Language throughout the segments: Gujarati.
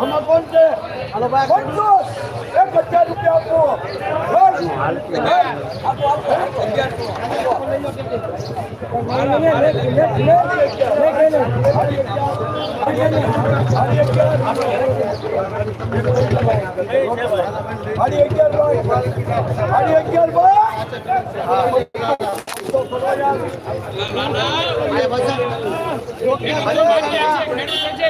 આમાં કોણ છે એક હજાર રૂપિયા આપો ભાઈ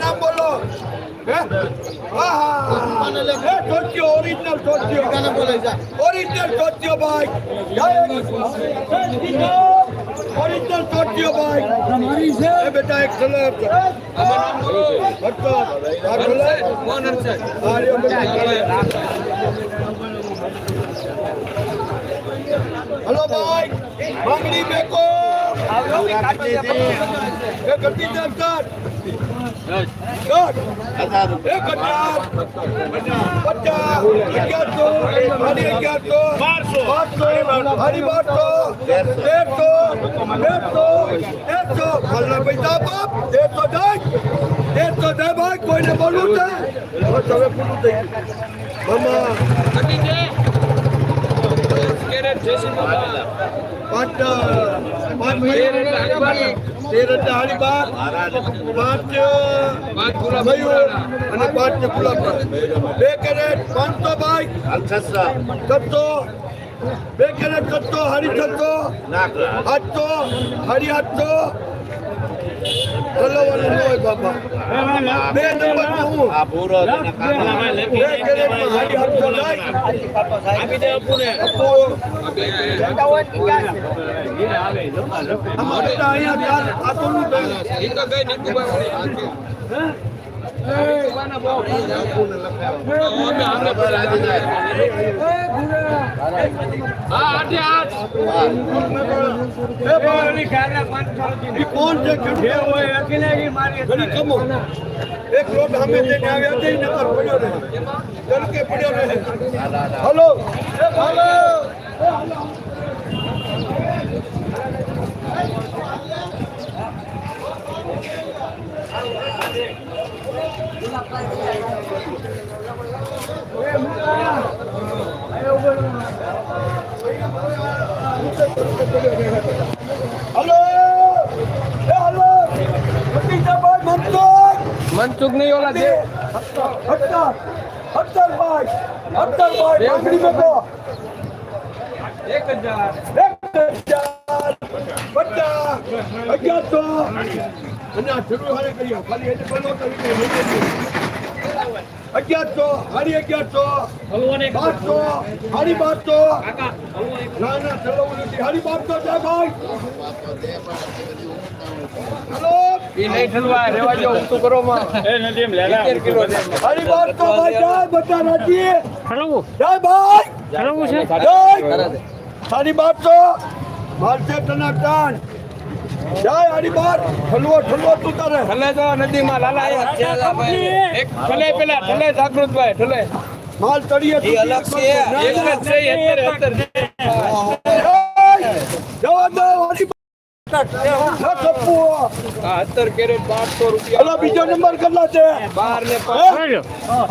નામ બોલો. આહા. હે, ટોટિયો, ટોટિયો. Original ટોટિયો. Original ટોટિયો ભાઈ. એ બેટા એક સલાહ આપજો. આ સલાહ. કોણ હર્ષદ આ રહ્યો બેટા. હલો ભાઈ માંગણી બેકો એ ગતિ દરકાર કર એ હજાર પચાસ અગિયારસો સાડી અગિયારસો બારસો સાડી બારસો તેરસો તેરસો તેરસો ખાલી પૈસા બાપ તેરસો જાય તેરસો જાય ભાઈ કોઈને બોલવું છે હવે પૂરું થઈ ગયું મામા કટી છે કેરેટ છે બાબા પાંચ પાંચ તેર એટલે હાડી બાર પાંચ મયુર અને પાંચ ને ગુલાબ બે કેરેટ પાંચસો બાઈક છસો બે કેરેટ છસો હાડી છસો આઠસો હાડી આઠસો ચલાવવાનું ન હોય બાપા. બે નંબર હું. બે હાડી આઠસો આપો આમાં બધા કોણ છે ખેડૂત? એક રોડ અમે જે આવ્યા છે, નકર પડ્યો રહે. પડ્યો રહે. હલો હલો હલો એ હલો ભતીજાભાઈ મનસુખ! નહીં ઓલા છે હત્તર હત્તર ભાઈ! હત્તર ભાઈ! માંગણી મેકો એક હજાર. એક હજાર! પચાસ! અગિયારસો! અને આ જરૂર હારે કરીએ. ખાલી એટલે બોલો લેજો. અગિયારસો સાડી અગિયારસો બારસો સાડી બારસો. ના ના ચલો નથી હાડી બારસો છે. ભાઈ સાડી બારસો. મારશે ટન જય હાડી બાર ઠલવો ઠલવો તું તારે. ઠલે તો નદીમાં લાલા એક ઠલે પેલા ઠલે જાગૃતભાઈ ઠલે. માલ તળીએ એક જ છે દો રૂપિયા. હલો બીજો નંબર કેટલા છે?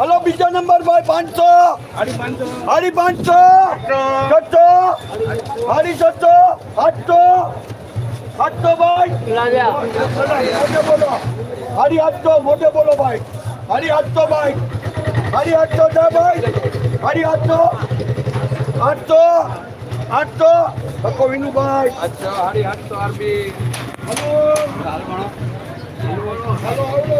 હલો બીજો નંબર ભાઈ પાંચસો. હાડી પાંચસો. છસો. હાડી છસો. આઠસો. આઠસો ભાઈ. મોટે બોલો હાડી આઠસો મોટે બોલો ભાઈ. હરી આઠસો ભાઈ. હરી હાથો જા ભાઈ. હાડી હાથો આઠસો ભકો વિનુ ભાઈ. અચ્છા હરી આઠસો આરબી. હલો. Hello hello.